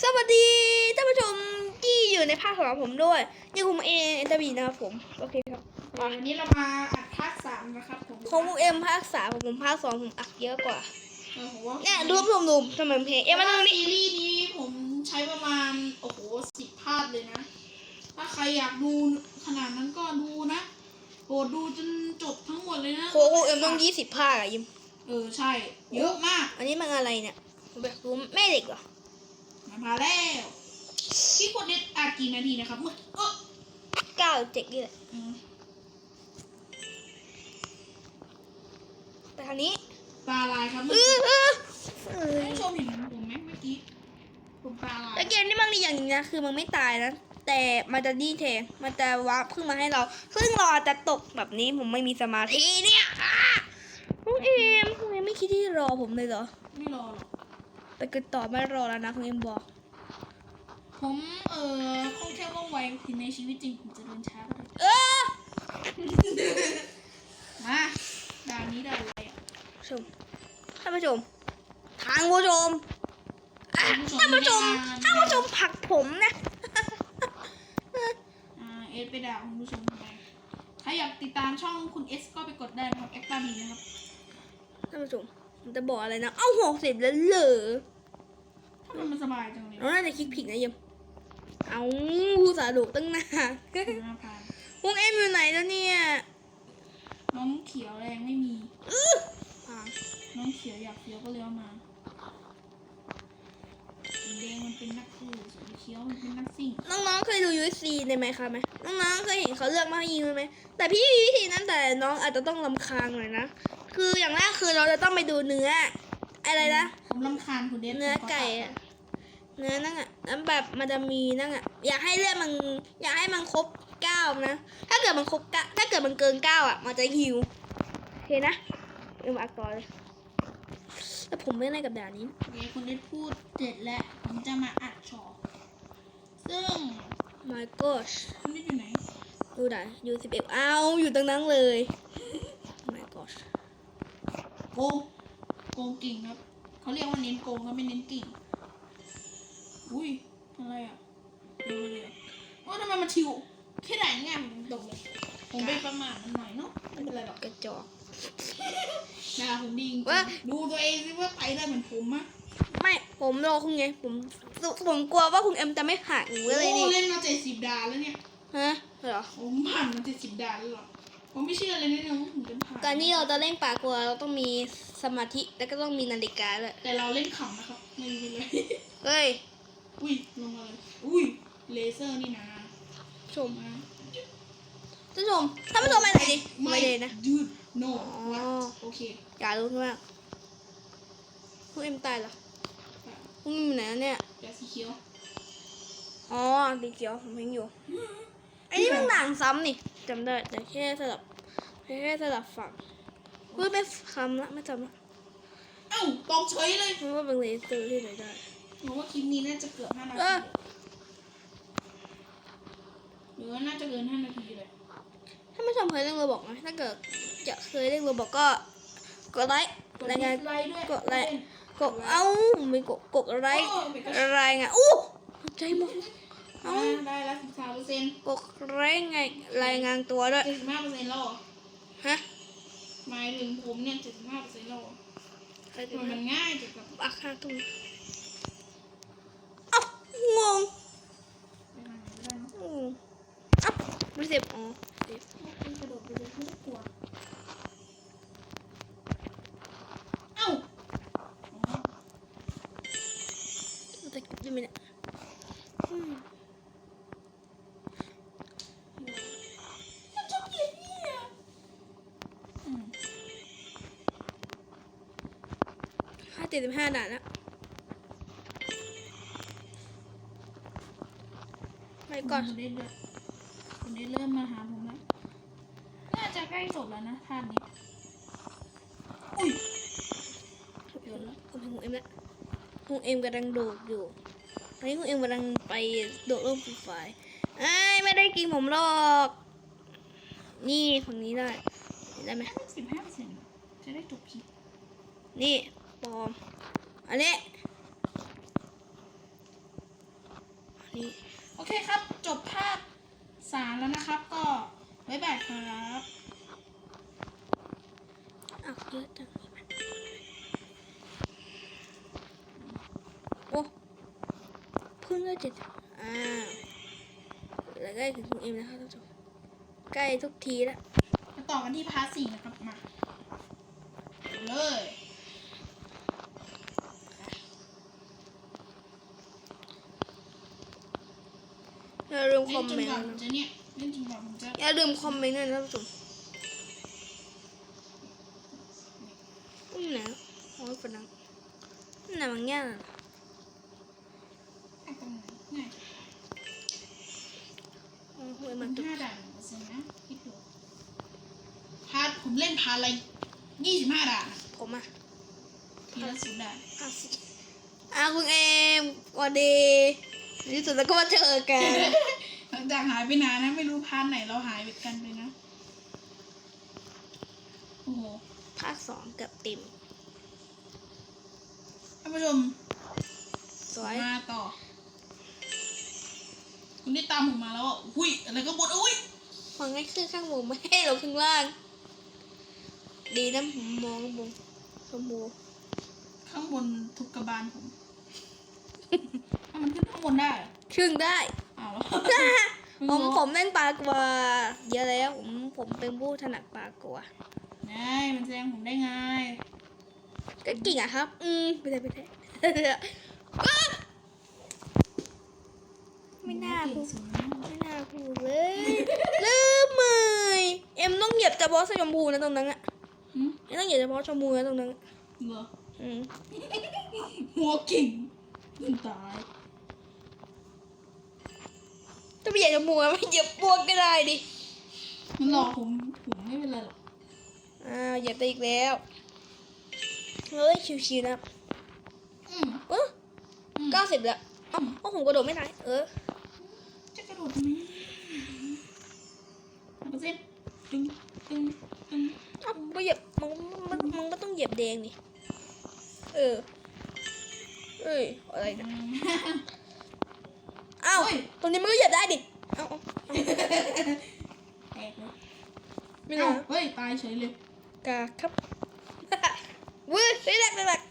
สวัสดีท่านผู้ชมที่อยู่ในภาคของผมด้วยยังผมเองเอ็นตบีนะครับผม โอเคครับวันนี้เรามาอัดภาคสามนะครับผมของผมเอ็มภาคสามของผมภาคสองผมอักเยอะกว่าเออผมว่าเนี่ยรวบรวมรวมสมัยเพลงเอ็มมาว่าดูนี่ซีรีส์นี้ผมใช้ประมาณ โอ้โหสิบภาคเลยนะ ถ้าใครอยากดูขนาดนั้นก็ดูนะโปรดดูจนจบทั้งหมดเลยนะโคโคเอ็มต้องยี่สิบภาคอะยิมเออใช่ เยอะมาก อันนี้มันอะไรเนี่ยผมแบบรู้แม่เด็กเหรอ มาแล้วพี่คนนี้อัดกี่นาทีนะครับเมื่อเออเก้าเจ็ดนี่แหละอืมไปทางนี้ปลาลายครับเอเมื่ออกี้เออเออท่านผู้ชมเห็นผมไหมเมื่อกี้ผมปลาลายแล้วเกมนี้มันดีอย่างหนึงนะคือมันไม่ตายนะแต่มันจะดีแทงมันจะวาร์ปขึ้นมาให้เราซึ่งเราอาจจะตกแบบนี้ผมไม่มีสมาธิเนี่ยอะคุณเอ็มคุณเอ็มไม่คิดที่จะรอผมเลยเหรอ ไม่รอหรอก ไปกันต่อไม่รอแล้วนะคุณเอ็มบอก ผมเอ่อคล่องแคล่วว่องไวถึงในชีวิตจริงผมจะเดินช้าก็ได้เออมาด่านนี้ด่านอะไรอะชมท่านผู้ชมทางผู้ชมอะท่านผู้ชมท่านผู้ชมผลักผมนะอ่าเอสไปด่าคุณผู้ชมทำไมถ้าอยากติดตามช่องคุณเอสก็ไปกดได้นะครับเอ็กซ์ตาบีนะครับท่านผู้ชมผมจะบอกอะไรนะ เอ้าหกสิบแล้วเหรอ ถ้ามันมันสบายจังเลยเราน่าจะคิดผิดนะเยมเอาผู้สาดุตั้งนานหน้าพานวงเอ็มอยู่ไหนแล้วเนี่ยน้องเขียวแรงไม่มีอ่าน้องเขียวอยากเขียวก็เลยเอามาสีแดงมันเป็นนักสู้สีเขียวมันเป็นนักซิ่ง น้องๆเคยดูยูซีในไหมคะไหมน้องๆเคยเห็นเขาเลือกมาให้ยิงไหมแต่พี่มีวิธีนั้นแต่น้องอาจจะต้องลำคาญหน่อยนะ คืออย่างแรกคือเราจะต้องไปดูเนื้อ อะไรนะ ผมรำคาญคุณเดสเนื้อไก่อะ เนื้อนั่งอะแล้วแบบมันจะมีนั่งอะอยากให้เลือดมันอยากให้มันครบเก้านะ ถ้าเกิดมันครบเก้าถ้าเกิดมันเกินเก้าอะมันจะหิวโอเคนะเอ็มอักต่อเลยแต่ผมไม่ได้กับด่านนี้โอเคคุณเดสพูดเสร็จแล้วผมจะมาอัดชอซึ่ง my gosh คุณเดสอยู่ไหนดูด่านยูสิบเอ็ดเอาอยู่ตรงนั้นเลย my gosh โกงโกงกิ่งครับเขาเรียกว่าเน้นโกงครับไม่เน้นกิ่ง อุ้ยอะไรอะเร็วเลยอะว่าทำไมมันชิวแค่ไหนง่ายมันตรงเลย ผมไปประมาทมันหน่อยเนาะไม่เป็นไรหรอกกระจอกนะผมดีจริงๆว่า ดูตัวเองสิว่าไปได้เหมือนผมอะไม่ผมรอคุณไงผมผมกลัวว่าคุณเอ็มจะไม่ผ่านหนูเลยโอ้นี่เล่นมาเจ็ดสิบดานแล้วเนี่ย ฮะเหรอผมผ่านมาเจ็ดสิบดานแล้วเหรอ ผมไม่เชื่อเลยนะเนี่ยว่าผมจะผ่านการที่เราจะเล่นปากกลัวเราต้องมีสมาธิแล้วก็ต้องมีนาฬิกาด้วยแต่เราเล่นขำนะครับไม่เป็นไรเฮ้ย อุ้ยลงมาเลยอุ้ยเลเซอร์นี่นะชมมาท่านผู้ชมท่านผู้ชมไปไหนดิไม่ไม่เลยนะยืด no อ๋อวัดโอเคอย่ารู้มากคุณเอ็มตายเหรอคุณเอ็มอยู่ไหนแล้วเนี่ยยาสีเขียวอ๋อดีเขียวผมเห็นอยู่ไอ้นี่มันหนังซ้ำนี่จำได้แต่แค่สลับแค่สลับฝั่งเฮ้ยไม่คำละไม่จำละเอ้าตกเฉยเลยไม่ว่าเป็นเลเซอร์ที่ไหนได้ ผมว่าคลิปนี้น่าจะเกือบห้านาเอทีอหรือว่าน่าจะเกินห้านาทีเลย ถ้าไม่ชมเคยเล่นโรบอกไหมถ้าเกิดจะเคยเล่นโรบอกก็กดไลค์กดรายงานไลค์ด้วยกดไลค์กดเอ้าไม่กดกดไลค์โอ้ไม่กดรายงานอู้ใจหมดอ่าได้แล้วสิบสามเปอร์เซ็นต์กดรายงานรายงานตัวด้วยเจ็ดสิบห้าเปอร์เซ็นต์แล้วเหรอฮะหมายถึงผมเนี่ยเจ็ดสิบห้าเปอร์เซ็นต์แล้วเหรอใครจะทำไมมามันง่ายจังกับปักข้างตรงนี้เอ้า งงไปทางไหนก็ได้เนอะงงเอ้าไม่เสร็จอ๋อเสร็จไม่กระโดดไปเลยไม่ต้องกลัวเอ้าอ๋อเราจะเก็บได้ไหมเนี่ยอืมชอบเกลียดเนี่ยอืมห้าเจ็ดสิบห้าด่านแล้ว ก่อนคุณได้เริ่มคุณได้เริ่มมาหาผมแล้ว น่าจะใกล้จบแล้วนะท่านนี้ อุ้ยเดี๋ยวแล้วผมเห็นคุณเอ็มแล้วคุณเอ็มกำลังโดดอยู่ตอนนี้คุณเอ็มกำลังไปโดดร่มฟรีไฟร์ไอ้ยไม่ได้กินผมหรอก นี่ฝั่งนี้ได้ ได้ไหมสิบห้าเปอร์เซ็นต์จะได้จบคลิปนี่ปลอม อันนี้นี่โอเคครับ จบภาคสามแล้วนะครับ ก็บ๊ายบายครับอ้าวเยอะจังเลยมันโอ้เพิ่งได้เจ็ดอ่าแล้วใกล้ถึงคุณเอ็มแล้วครับท่านผู้ชมใกล้ทุกทีแล้วมาต่อกันที่พาร์ทสี่นะครับมาเลย อย่าลืมคเล่อนมจเมนนต์กว่านะผมจะเนี่ยเล่นจนกว่าผมจะอย่าลืมคอมเมนต์ด้วยนะท่านผู้ชมอุ้ยไหนโอ้ยปนังนี่ไหนบางอย่างอะตรงไหนเนี่ยโอ้โหมัมันนตุกห้าด่านเปอร์เซ็นต์นะคิดดูพาร์ทผมเล่นพาร์ทอะไรยี่สิบห้าด่านอะผมอะทีละสิบด่านอะสิอะคุณเอ็มสวัสดี ในที่สุดแล้วก็มาเจอกัน หลังจากหายไปนานนะ ไม่รู้พาร์ทไหนเราหายไปกันไปนะ โอ้โหภาคสองเกือบเต็มท่านผู้ชมสวย มาต่อ คุณได้ตามผมมาแล้วอะอุ้ยอะไรก็บนอุ้ยฟังให้ขึ้นข้างบนไม่ให้เราข้างล่าง ดีนะผมมองบนชมพูข้างบนทุกกระบาลผมเอามันขึ้นข้างบนได้เหรอครึ่งได้ อ้าวแล้วผมผมเล่นปลากลัวเยอะแล้วผมผมเป็นผู้ถนัดปลากลัวไงมันแซงผมได้ไงก็เกิ่งอะครับ อืมไม่ได้ไม่ได้อ้าไม่น่าพูดเก่งสุดแล้วไม่น่าพูดเลยลืมเลยเอ็มต้องเหยียบเฉพาะสีชมพูนะตรงนั้นอะหึเอ็มต้องเหยียบเฉพาะชมพูนะตรงนั้น เหรออืมหัวเก่งมัน ตายถ้าไม่เหยียบชมพูอะไม่เหยียบพวกก็ได้ดิมันหลอกผมผมไม่เป็นไรหรอกอ่าเหยียบไปอีกแล้วเฮ้ยชิวๆนะอืมเอออืมเก้าสิบแล้วเอ้าเอ้าผมกระโดดไม่ได้เออจะกระโดดทำไมเอาเปอร์เซ็นต์ตึงตึงตึงเอ้าไม่เหยียบมันมันมันก็ต้องเหยียบแดงนี่เออ เอ้ยอะไรนะเอ้าเฮ้ยตรงนี้มันก็เหยียบได้ดิเอ้าเอ้าแตกเลยไม่เอ้ารู้เฮ้ย ตายเฉยเลยกาครับวื้อได้แหลกได้แหลก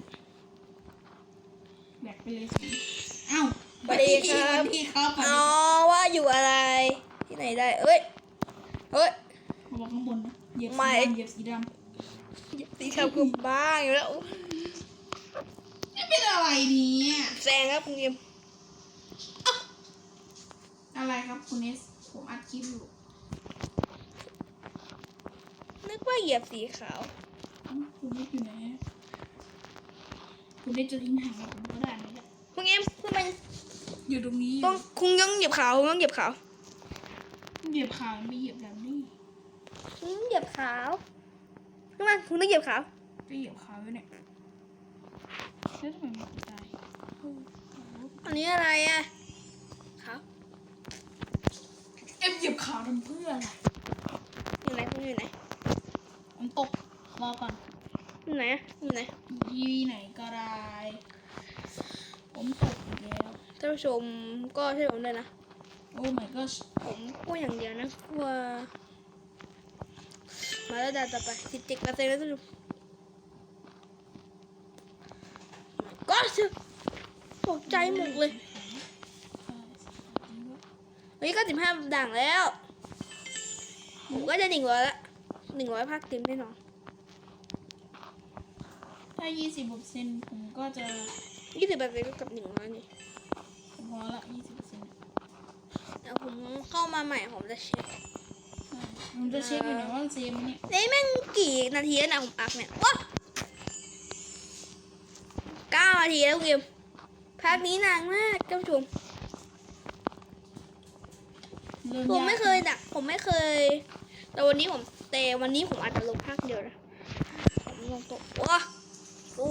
แบกไปเลยสิเอ้าสวัสดีครับสวัสดีครับสวัสอ๋ดีอครับว่าอยู่อะไร ที่ไหนได้เอ้ยเอ้ยระวังข้างบนนะเหยียบไม่สีดำเหยียบสีดำสีขาวคือบ้าอยู่แล้วนี่ เป็นอะไรเนี่ยแซงครับคุณเอ็มอะไรครับคุณเนสผมอัดคลิปอยู่ นึกว่าเหยียบสีขาวเอ้าคุณเนสอยู่ไหนอะคุณเนสจะทิ้งห่างกับผมก็ได้ไหมเนี่ยคุณเอ็มทำไมอยู่ตรงนี้ต้องคุณต้องเหยียบขาวคุณต้องเหยียบขาวเหยียบขาไม่เหยียบแบบนี้คุณต้องเหยียบขาวขึ้นมาคุณต้องเหยียบขาวก็เหยียบขาไว้เนี่ย แล้วทำไมมันตายอันนี้อะไรอะขาวเอ็มเหยียบขาทำเพื่ออะไรอยู่ไหนคุณอยู่ไหนผมตกรอก่อนอยู่ไหนอะอยู่ไหนที่ไหนก็ได้ผมตกอีกแล้วท่านผู้ชมก็ช่วยผมด้วยนะโอ้ my gosh ผมพูดอย่างเดียวนะว่ามาแล้วดาต่อไปสิบเจ็ดเปอร์เซ็นต์แล้วท่านผู้ชม ก็ตกใจหมดเลยวันนี้ก็สิบห้าด่างแล้วผมก็จะหนึ่งร้อยละหนึ่งร้อยภาคเต็มแน่นอนถ้ายี่สิบเปอร์เซ็นต์ผมก็จะยี่สิบเปอร์เซ็นต์กับหนึ่งร้อยนี่พอละยี่สิบเปอร์เซ็นต์เดี๋ยวผมเข้ามาใหม่ผมจะเช็คผมจะเช็คอยู่นะว่าเซมเนี่ยนี่แม่งกี่นาทีแล้วนะผมอัพเนี่ยว้าเก้านาทีแล้วคุณเกมภาคนี้นานมากท่านผู้ชมเริ่มผมยากไม่เคยดัก ผมไม่เคย แต่วันนี้ผมแต่วันนี้ผมอาจจะลงภาคเดียวนะผมลงตัวว้าดู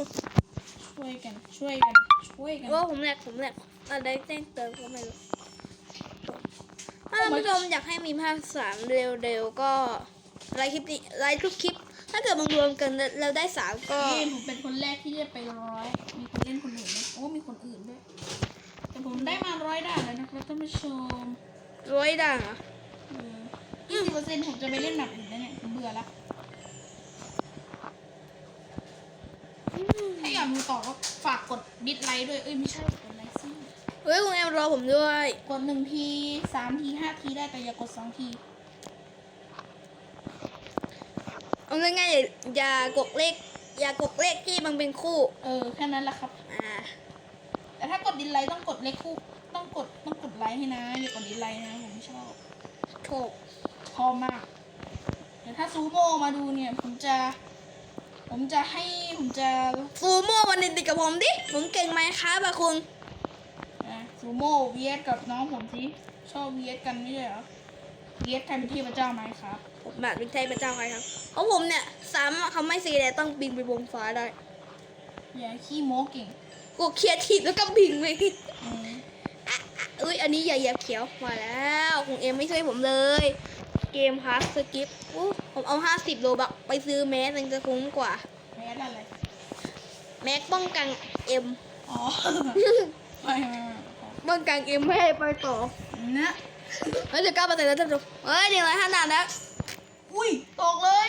ช่วยกันช่วยกันช่วยกันว่าผมแหลกผมแหลกอะไรแจ้งเตือนก็ไม่รู้ถ้าท่านผู้ชมอยากให้มีภาคสามเร็วๆก็ไลค์คลิปนี้ไลค์ทุกคลิป ถ้าเกิดมันรวมกันแล้วได้สามก็ นี่ผมเป็นคนแรกที่จะไปร้อยมีคนเล่นคนอื่นไหมโอ้มีคนอื่นด้วย แต่ผมได้มาร้อยร้อยด่านแล้วนะครับท่านผู้ชมร้อยด่างเหรอยี่สิบเปอร์เซ็นต์ผมจะไปเล่นแบบอื่นแล้วเนี่ยผมเบื่อละถ้าอยากดูต่อก็ฝากกดดิสไลค์ด้วย เอ้ยไม่ใช่กดไลค์สิเฮ้ยคุณเอ็มรอผมด้วย กดหนึ่งทีสามทีห้าทีได้แต่อย่ากดสองที เอาง่ายๆอย่าอย่ากดเลข อย่ากดเลขที่มันเป็นคู่ เออแค่นั้นแหละครับ อ่า แต่ถ้ากดดิสไลค์ต้องกดเลขคู่ ต้องกดต้องกดไลค์ให้นะอย่ากดดิสไลค์นะผมไม่ชอบโถกชอบมากเดี๋ยวถ้าซูโม่มาดูเนี่ยผมจะ ผมจะให้ผมจะฟูโม่วันนี้ติดกับผมดิ ผมเก่งไหมครับอะคุณอะซูโม่เวียสกับน้องผมสิชอบเวียสกันไม่ใช่เหรอเวียสใครเป็นเทพเจ้าไหมครับ ผมแบบเป็นเทพเจ้าใครครับ เพราะผมเนี่ยสามารถเขาไม่สีแดงต้องบินไปบนฟ้าได้ อย่าขี้โม้เก่งกูเคลียร์ทีบแล้วก็บินไปอืมอุ้ยอันนี้อย่าเหยียบเขียวมาแล้วคุณเอ็มไม่ช่วยผมเลย เกมฮาร์ดสกิปอู้ผมเอา50โลบักไปซื้อแมสยังจะคุ้มกว่าแพ้อะไร แม็กป้องกันเอ็มอ๋อไม่ไม่ไม่ป้องกันเอ็มไม่ให้ไปต่อนะเฮ้ยเดี๋ยวก้าเปอร์เซ็นต์แล้วท่านผู้ชมเฮ้ยเดี๋ยวไรขนาดแล้ว อุ้ยตกเลย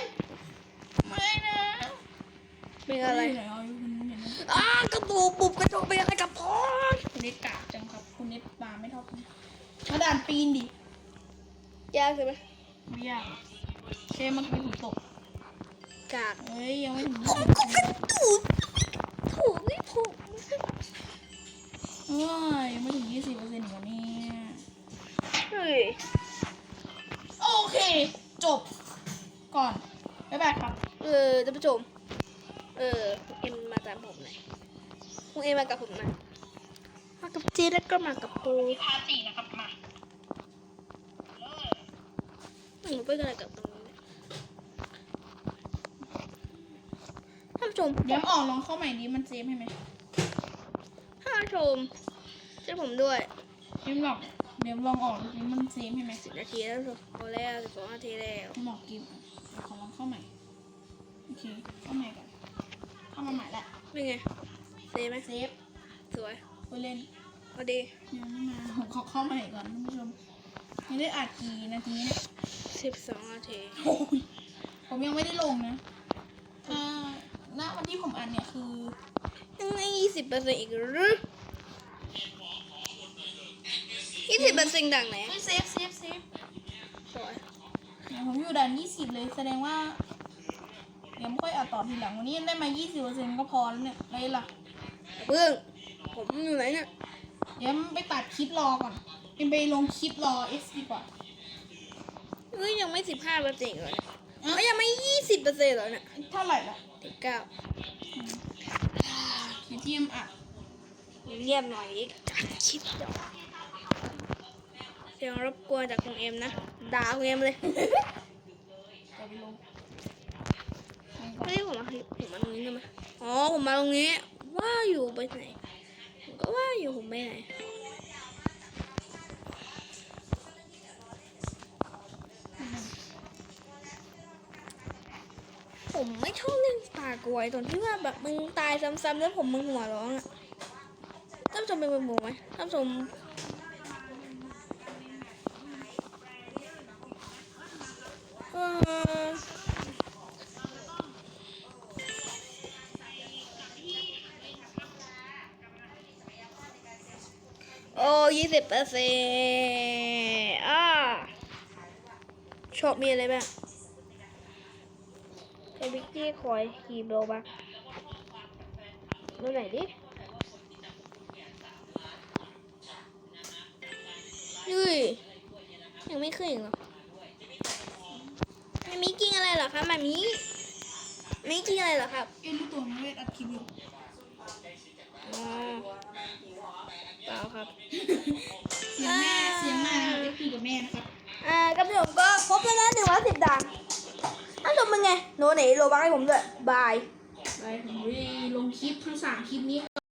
ไม่นะเป็นอะไรเดี๋ยวเอาอยู่คุณเห็นไหมอ้ากระตูปุบกระจกเป็นอะไรกับพ่อคุณเน็ตกากจังครับ คุณเน็ตปาไม่เท่าคุณมาด่านปีนดิยากใช่ไหมไม่ยากเช่เมื่อกี้ผมตก กากเอ้ยยังไม่ถึงผมก็กระตูถูกไม่ถูกเอ้ยยังไม่ถึงยี่สิบเปอร์เซ็นต์กว่านี้เฮ้ย โอเค จบ ก่อน บ๊ายบายครับ เออท่านผู้ชม เออคุณเอ็มมาตามผมหน่อยคุณเอ็มมากับผมหน่อยมากับเจแล้วก็มากับปูพาสี่นะครับมาหนูเป็นอะไรกับตรงนี้เนี่ยท่านผู้ชมเดี๋ยวออกลองเข้าใหม่ดีมันเซฟให้ไหมท่านผู้ชมช่วยผมด้วยเดี๋ยวลองเดี๋ยวลองออกดิมันเซฟให้ไหมสิบนาทีแล้วท่านผู้ชมเอาแล้วสิบสองนาทีแล้วผมบอกกิฟต์ เดี๋ยวขอลองเข้าใหม่ โอเค เข้าใหม่ก่อน เข้ามาใหม่ละเป็นไง เซฟไหมเซฟ สวยไปเล่นเอาดียังไม่มาผมขอเข้าใหม่ก่อนท่านผู้ชมยังได้อัดกี่นาทีเนี่ยสิบสองนาทีโอ้ยผมยังไม่ได้ลงนะอ่าณวันที่ผมอัดเนี่ยคือยังไงยี่สิบเปอร์เซ็นต์อีกหรือยี่สิบเปอร์เซ็นต์ดังไหนเฮ้ยเซฟเซฟเซฟสวยเนี่ย ผมอยู่ด่านยี่สิบเลยแสดงว่าเดี๋ยวไม่ค่อยอัดต่อทีหลังวันนี้ได้มายี่สิบเปอร์เซ็นต์ก็พอแล้วเนี่ยอะไรล่ะอย่าเพิ่งผมอยู่ไหนเนี่ยเดี๋ยวไปตัดคลิปรอก่อนเป็นไปลงคลิปรอเอสดีกว่าเฮ้ยยังไม่สิบห้าเปอร์เซ็นต์เลยเฮ้ยยังไม่ยี่สิบเปอร์เซ็นต์เลยเนี่ยเท่าไหร่ละสิบเก้าเดี๋ยวทีมอัดเงียบหน่อยอีกคิดดอกเสียงรบกวนจากคุณเอ็มนะด่าคุณเอ็มเลยเดี๋ยวไปลงเฮ้ยผมมาผมมาตรงนี้ได้ไหมอ๋อผมมาตรงนี้ ว่าอยู่ไปไหนผมก็ว่าอยู่ผมไปไหนผมไม่ชอบเล่นตากวยตอนที่ว่าแบบมึงตายซ้ำๆแล้วผมมึงหัวร้องอะท่านผู้ชมเป็นหมือนไหมท่านผู้ชม ยี่สิบเปอร์เซ็นต์อ่าชอบมีอะไรบ้างใช้วิกกี้คอยคีโบบ้างดูไหนอยดิยุ้ยยังไม่ขึ้นอีกเหรอมันมีกิ้งอะไรเหรอครับมันมีมีกิ้งอะไรเหรอครับเอ็นรู้ตัวไหมเวทอัดคลิปอยู่อ๋อเป ล่าครับ เสียงแม่เสียงแม่นะครับเอฟคุยกับแม่นะครับอ่ากับผมก็ครบแล้วนะหนึ่งร้อยสิบดังถ้าชมเป็นไงโนไหนโลบ้าให้ผมด้วย บาย ไปผมไปลงคลิปทั้งสามคลิปนี้